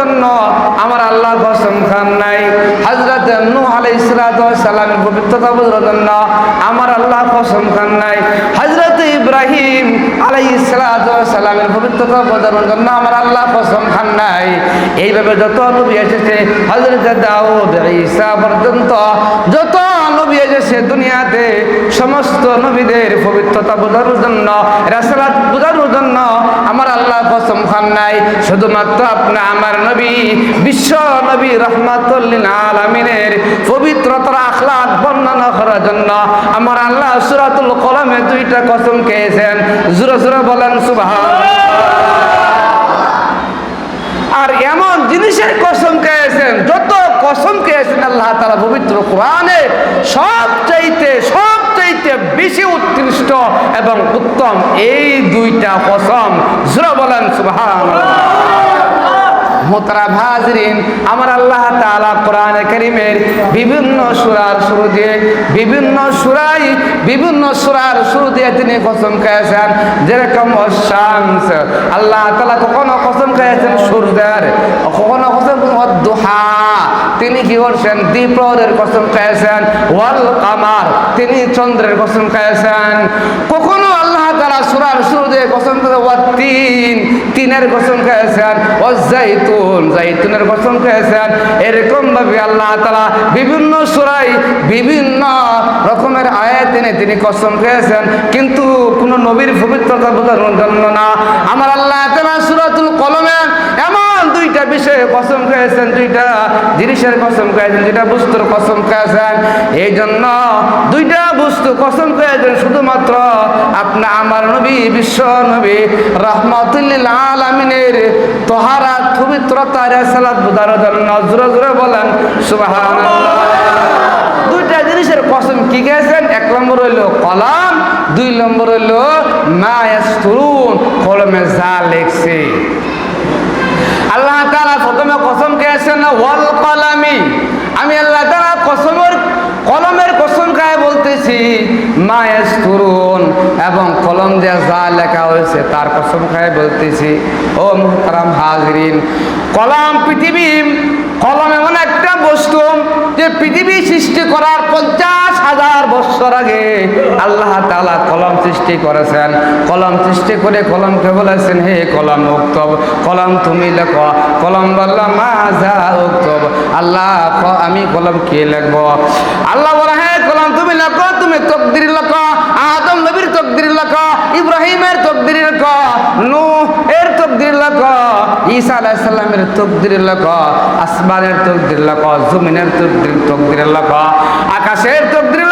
জন্য আমার আল্লাহ কসম খান নাই। হজরত নূহ আলাইহিস সালামের পবিত্রতা বোঝার জন্য আমার আল্লাহ কসম খান নাই। হজরত ইব্রাহিম আলাইহিস সালামের পবিত্রতা বোঝানোর জন্য আমার আল্লাহ কসম খান নাই। এইভাবে যত নবী এসেছে হজরত দাউদ ঈসা পর্যন্ত যত নবী এসেছে দুনিয়াতে, সমস্ত নবীদের পবিত্রতা বোঝানোর জন্য, রাসালাত বোঝানোর জন্য আল্লাহ কসম খান নাই। শুধুমাত্র আপনি আমার নবী, বিশ্ব নবী রহমাতুল্লিল আলমিনের পবিত্রতার আখলাক বর্ণনা করার জন্য আমার আল্লাহ সুরাতুল কলমে দুইটা কসম খেয়েছেন। জুরে জুরে বলেন সুবাহ আর এমন জিনিসের কসম খেয়েছেন, যত কসম খেয়েছেন আল্লাহ তালা পবিত্র কোরআনে, সব বেশি উৎকৃষ্ট এবং উত্তম এই দুইটা কসম। জুরা বলেন সুবহান মোতারা ভাজরিন আমার আল্লাহ তাআলা কোরআনে কারীমের বিভিন্ন সূরার শুরু দিয়ে, বিভিন্ন সূরাই, বিভিন্ন সূরার শুরু দিয়ে তিনি কসম খেয়েছেন। যেরকম শামস, আল্লাহ তাআলা কখনো কসম খেয়েছেন সূর্যের, কখনো কসম দুহা তিনি কি করছেন? দ্বীপ্রহরের কসম খেয়েছেন ওয়াল কামার, তিনি চন্দ্রের কসম খেয়েছেন কখনো আল্লাহ তাআলা সূরার শুরু দিয়ে কসম করে তিন, তিনের কসম খেয়েছেন ও জাইতুন জাইতুনের কসম খেয়েছেন এরকম ভাবে আল্লাহ তাআলা বিভিন্ন সূরাই বিভিন্ন রকমের আয়াত এনে তিনি কসম খেয়েছেন কিন্তু কোন নবীর পবিত্রতা বোঝানোর জন্য না। আমার আল্লাহ তাআলা সূরাতুল কলমে দুইটা বিষয়ে কসম খেয়েছেন দুইটা জিনিসের কসম খেয়েছেন দুইটা বস্তুর কসম খেয়েছেন এই জন্য দুইটা বস্তু কসম খেয়েছেন শুধুমাত্র আপনি আমার নবী, বিশ্ব নবী, রহমতুল্লিল আলমিনের তোহারা পবিত্রতা রেসালাত বোঝার জন্য জোরে জোরে বলেন সুবাহ দুইটা জিনিসের কসম কি গেছেন এক নম্বর হইল কলাম, দুই নম্বর হইল মায়াস্তুরুন কলমে যা লেখছে আল্লাহ তাআলা প্রথমে কসম খেয়েছেন ওয়াল কলামি। আমি আল্লাহ তাআলা কসমের, কলমের কসম খায় বলতেছি মায়েস তরুণ এবং কলম দিয়ে যা লেখা হয়েছে তার কসম খায় বলতেছি, ও মুহতারাম হাজরিন, কলম পৃথিবী, কলম এমন একটা বস্তু যে পৃথিবী সৃষ্টি করার পঞ্চাশ হাজার বছর আগে আল্লাহ তালা কলম সৃষ্টি করেছেন। কলম সৃষ্টি করে কলমকে বলেছেন, হে কলম উক্তব, কলম তুমি লেখো, কলম বললাম উক্তব, আল্লাহ আমি কলম কে লিখব? আল্লাহ বলে হ্যাঁ কলম তুমি লেখো, তুমি তকদির লেখো আদম নবীর তকদির লেখো ইব্রাহিমের তকদির লেখো নূহ এর তকদির লেখো ঈসা লেখো আসমানের তকদির জমিনের তকদির আকাশের তকদির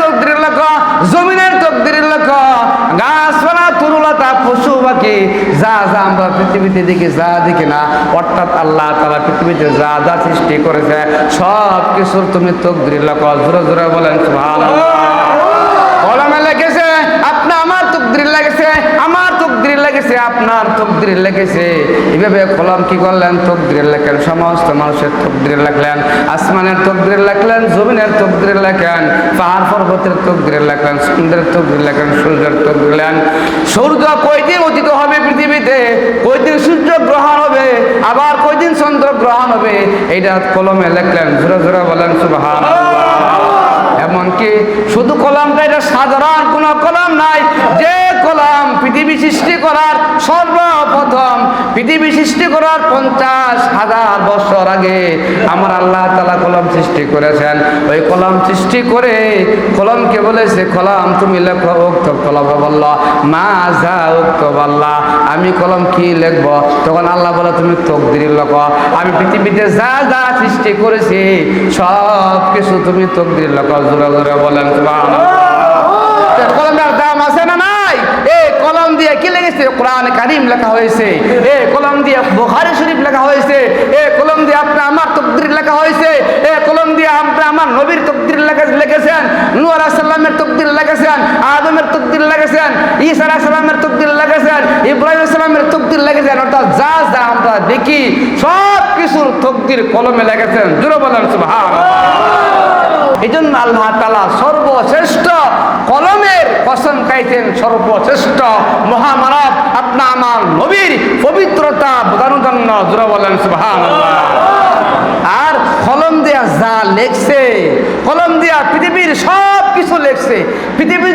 তকদির জমিনের তকদির গাছপালা পশু, পাখি, যা যা আমরা পৃথিবীতে দেখি, যা দেখি না, অর্থাৎ আল্লাহ তালা পৃথিবীতে যা যা সৃষ্টি করেছে, সব কিছুর তুমি তকদির লেখো জোরে জোরে বলেন, সুবহানাল্লাহ। কলমে লেগেছে আপনি আমার তকদির লেগেছে, আমার তকদির লেগেছে, আপনার তকদির লেগেছে। এইভাবে কলম কি করলেন? তকদির লেখেন। সমস্ত মানুষের তকদির লেখলেন। আসমানের তকদির লেখলেন, জমিনের তকদির লেখেন, পাহাড় পর্বতের তকদির লেখলেন সুন্দরের তকদির লেখেন সূর্যের তকদির লেখেন সূর্য কয়দিন অতীত হবে পৃথিবীতে? কয়দিন সূর্য গ্রহণ হবে? আবার কয়দিন চন্দ্র গ্রহণ হবে? এইটা কলমে লেখলেন। জোরে জোরে বলেন, সুবহানাল্লাহ। এমনকি শুধু কলমটা এটা সাধারণ কোনো কলাম নাই। যে কলাম পৃথিবী সৃষ্টি করার সর্বপ্রথম, পৃথিবী সৃষ্টি করার পঞ্চাশ হাজার বছর আগে আমার আল্লাহ তালা কলম সৃষ্টি করেছেন। ওই কলম সৃষ্টি করে কলমকে বলেছে, কলম তুমি লেখো, উক্ত কলম বলল, মা যা উক্ত বললা, আমি কলম কি লিখব? তখন আল্লাহ বলে, তুমি তকদির লেখো আমি পৃথিবীতে যা যা সৃষ্টি করেছি সব কিছু তুমি তকদির লেখো জোরে জোরে বলেন কলমের দাম আছে না নাই? এই কলম দিয়ে কি লেগেছে? কোরআন কারিম লেখা হয়েছে। এ কলম দিয়ে বুখারী শরীফ লেখা হয়েছে। এ কলম দিয়ে আপনি আমার তকদির লেখা হয়েছে। এ কলম দিয়ে আপনি আমার নবীর তকদির লেখেছেন আলাইহিস সালামের তকদির লেখেছেন আদমের তকদির লিখেছেন ঈসা সালামের তকদির লিখেছেন ইব্রাহিম সালামের তকদির লিখেছেন অর্থাৎ যা যা আমরা দেখি, সব কিছুর তকদির কলমে লিখেছেন জোরে বলেন এই জন্য আল্লাহ তালা সর্বশ্রেষ্ঠ কলমের কসম খাইছেন, সর্বশ্রেষ্ঠ মহামানব, আপনা আমার নবীর পবিত্রতা বোঝানোর জন্য। জোরা বলেন সুবহান আর কলম দিয়া যা লেখছে, কলম দিয়া পৃথিবীর সব কিছু লেখছে, পৃথিবীর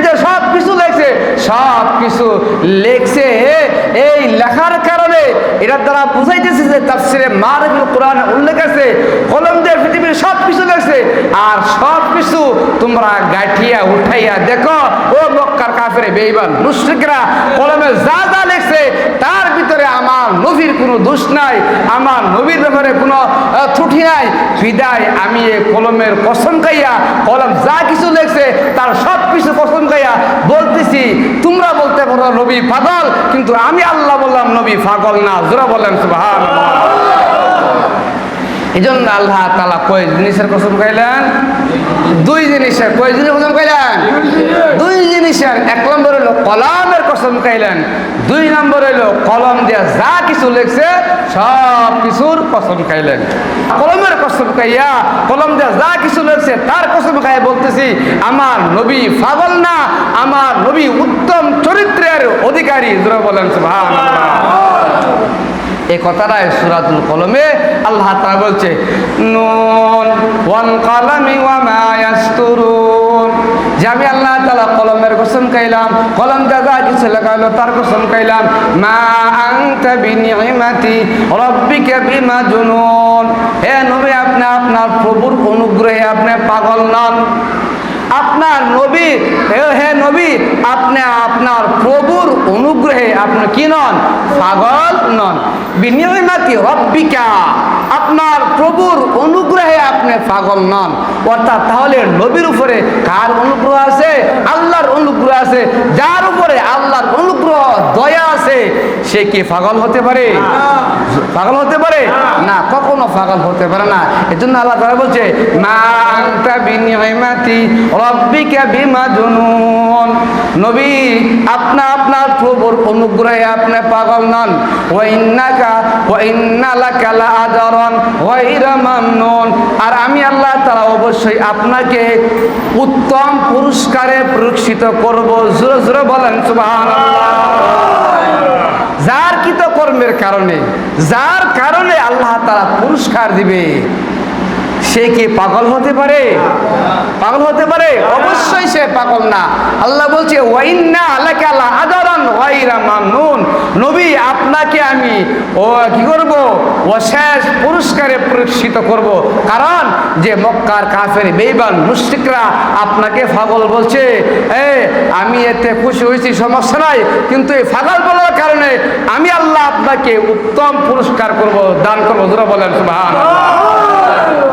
आप কিছু লেখছে এই লেখার কারণে এটার দ্বারা বুঝাইতেছে যে তাফসিরে মারফুল কোরআন উল্লেখ আছে কলম দিয়ে পৃথিবীর সব কিছু লেখছে, আর সব কিছু তোমরা গাঠিয়া, উঠাইয়া দেখো, ও মক্কার কাফেরে বেইমান মুশরিকরা কলমে যা যা লেখছে, তার ভিতরে আমার নবীর কোনো দোষ নাই, আমার নবীর ব্যাপারে কোনো ত্রুটি নাই, বিদায় আমি এই কলমের কসম খাইয়া, কলম যা কিছু লেখছে, তার সব কিছু কসম খাইয়া বলতেছি, তোমরা বলতে পারো নবী পাগল, কিন্তু আমি আল্লাহ বললাম, নবী পাগল না, জোরা বলেন সুবহান এই জন্য আল্লাহ তালা কয় জিনিসের কসম খাইলেন? দুই জিনিসের, কয় জিনিস কসম খাইলেন? দুই এক নম্বর হলো কলমের কসম খাইলেন, দুই নম্বর হলো কলম দিয়ে যা কিছু লেখছে, সব কিছুর কসম খাইলেন। কলমের কসম খাইয়া কলম দিয়ে যা কিছু লেখছে, তার কসম খাই বলতেছি, আমার নবী পাগল না, আমার নবী উত্তম চরিত্রের অধিকারী জোরে বলেন এই কথাটাই সুরাতুল কলমে আল্লাহ তাআলা বলছে, নুন, ওয়ান কালামি ওয়া মা ইয়াসতুরুন। যে আমি আল্লাহ তাআলা কলমের কসম খাইলাম, কলম যা কিছু লেখালো তার কসম খাইলাম। মা আনতা বিনিমাতি রাব্বিকা বিমাজনুন হে নবী, আপনি আপনার প্রভুর অনুগ্রহে আপনি পাগল নন। আপনার নবী, হে নবী, আপনি আপনার প্রভুর অনুগ্রহে আপনি কি নন? পাগল নন। বিনিময়মাতি রব্বিকা। আপনার প্রভুর অনুগ্রহে আপনি পাগল নন। অর্থাৎ তাহলে নবীর উপরে কার অনুগ্রহ আছে? আল্লাহর অনুগ্রহ আছে। যার উপরে আল্লাহর অনুগ্রহ, দয়া আছে, সে কি পাগল হতে পারে? পাগল হতে পারে? না, কখনো পাগল হতে পারে না। এজন্য আল্লাহ তাআলা বলছে নবী, আপনা আপনার প্রভুর অনুগ্রহে আপনি পাগল নন। ওয়া ইন্নাকা, ওয়া ইন্না মামনুন আর আমি আল্লাহ তারা অবশ্যই আপনাকে উত্তম পুরস্কারে পুরস্কৃত করব। জোরে জোরে বলেন, সুবহানাল্লাহ। যার কৃত কর্মের কারণে, যার কারণে আল্লাহ তারা পুরস্কার দিবে। সে কি পাগল হতে পারে? পাগল হতে পারে? অবশ্যই সে পাগল না। আল্লাহ বলছে, ওয়াইন্না আল্লাহকে আল্লাহ আদরান ওয়াইরা মামনুন। নবী, আপনাকে আমি, ও, কি করব? অশেষ পুরস্কারে পুরস্কৃত করব। কারণ যে মক্কার কাফের বেইবান মুশরিকরা আপনাকে পাগল বলছে, এ, আমি এতে খুশি হয়েছি, সমস্যা নাই। কিন্তু এই পাগল বলার কারণে আমি আল্লাহ আপনাকে উত্তম পুরস্কার করব, দান করব। জোরা বলেন, সুবহানাল্লাহ।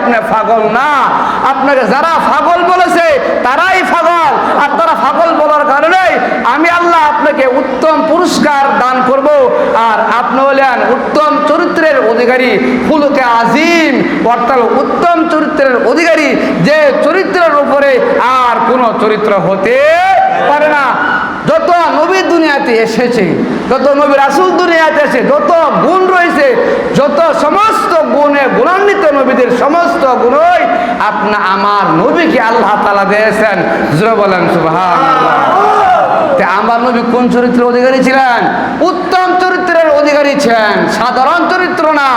আপনি পাগল না। আপনাকে যারা পাগল বলেছে, তারাই ফাগল আর তারা পাগল বলার কারণে আমি আল্লাহ আপনাকে উত্তম পুরস্কার দান করব। আর আপনি হলেন উত্তম চরিত্রের অধিকারী, ফুলকে আজিম। অর্থাৎ উত্তম চরিত্রের অধিকারী, যে চরিত্রের উপরে আর কোনো চরিত্র হতে পারে না। যত নবী দুনিয়াতে এসেছে, যত নবী রাসুল দুনিয়াতে এসে যত গুণ রয়েছে, যত সমস্ত গুণে গুণান্বিত নবীদের সমস্ত গুণই আপনা আমার নবীকে আল্লাহ তালা দিয়েছেন। বলেন সুভা আমার নবী কোন চরিত্রের অধিকারী ছিলেন? উত্তম অধিকারী ছিলেন। সাধারণ চরিত্র না,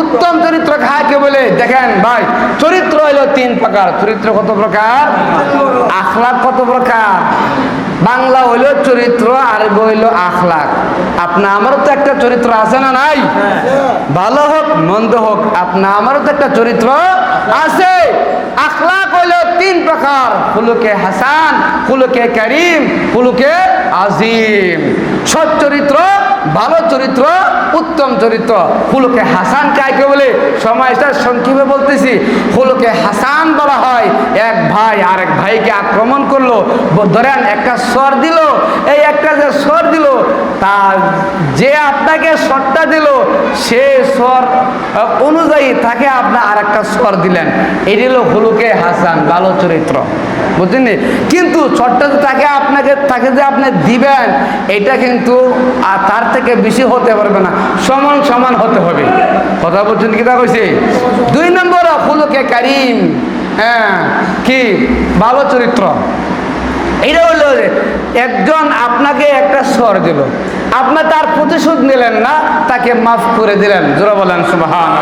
উত্তম চরিত্র কাকে বলে? দেখেন ভাই, চরিত্র হইল তিন প্রকার। চরিত্র কত প্রকার? আখলাক কত প্রকার? বাংলা হইল চরিত্র, আরবি হইল আখলাক। আপনা আমারও তো একটা চরিত্র আছে না নাই? ভালো হোক, মন্দ হোক, আপনা আমারও তো একটা চরিত্র আছে। আখলাক হইল তিন প্রকার। ফুলুকে হাসান, ফুলুকে করিম, ফুলুকে আজিম। সৎ চরিত্র ভালো চরিত্র, উত্তম চরিত্র। ফুলকে হাসান কাকে বলে? সময়টা সংক্ষেপে বলতেছি ফুলকে হাসান বলা হয়। এক ভাই আরেক ভাইকে আক্রমণ করল। ধরেন একটা স্বর দিল, এই একটা যে স্বর দিল তা যে আপনাকে স্বরটা দিল, সে স্বর অনুযায়ী তাকে আপনার আর একটা স্বর দিলেন। এটি হলো হুলুকে হাসান, ভালো চরিত্র। বুঝলেন কিন্তু যে তাকে আপনাকে, তাকে যে আপনি দিবেন, এটা কিন্তু আর তার থেকে বেশি হতে পারবে না। সমান সমান হতে হবে। কথা বলছেন কি তা কইছে? দুই নম্বর হুলুকে কারিম হ্যাঁ কি? ভালো চরিত্র। এটা হলো একজন আপনাকে একটা স্বর দিল। আপনি তার প্রতিশোধ নিলেন না, তাকে মাফ করে দিলেন। জোরা বলেন সুবাহান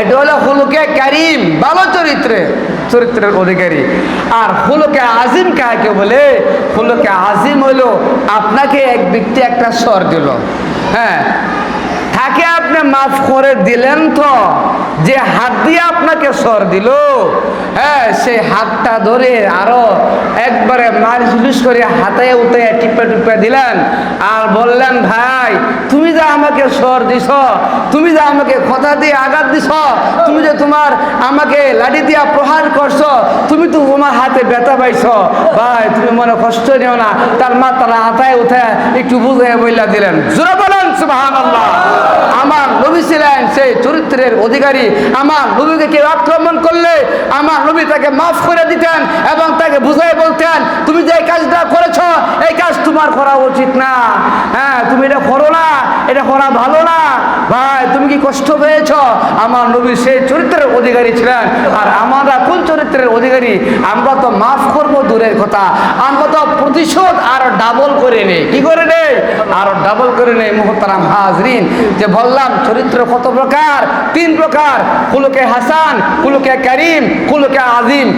এটা হলো হুলুকে কারিম, ভালো চরিত্রে, চরিত্রের অধিকারী। আর হুলুকে আজিম কাকে বলে? হুলুকে আজিম হলো আপনাকে এক ব্যক্তি একটা স্বর দিল। হ্যাঁ তাকে আপনি মাফ করে দিলেন তো। যে হাত দিয়ে আপনাকে সর দিল হ্যাঁ সেই হাতটা ধরে আরও একবারে উলিশ করে হাতে উঠে টিপে টিপে দিলেন আর বললেন, ভাই, তুমি যে আমাকে সর দিছ, তুমি যে আমাকে কথা দিয়ে আঘাত দিছ, তুমি যে তোমার আমাকে লাঠি দিয়া প্রহার করছ, তুমি তো তোমার হাতে ব্যথা পাইছ। ভাই, তুমি মনে কষ্ট নিও না। তার মা তারা হাতায় উঠে একটু বুঝে বইলা দিলেন, জোরে বলেন আমার নবী ছিলেন সেই চরিত্রের অধিকারী। আমার নবীকে কেউ আক্রমণ করলে আমার নবী তাকে মাফ করে দিতেন এবং তাকে বুঝাই বলতেন, তুমি যে কাজটা করেছ, এই কাজ তোমার করা উচিত না। হ্যাঁ তুমি এটা করো না, এটা করা ভালো না। ভাই, তুমি কি কষ্ট পেয়েছ? আমার নবী সেই চরিত্রের অধিকারী ছিলেন। আর আমরা কোন চরিত্রের অধিকারী? আমরা তো মাফ করব দূরের কথা। আমরা তো প্রতিশোধ আর ডাবল করে নেই। কি করে নেই? আর ডাবল করে নেই, মোহতারাম হাজরিন। যে বললাম, চরিত্র কত প্রকার? তিন প্রকার। কুলুকে হাসান, কুলুকে করিম, কুলুকে আজিম।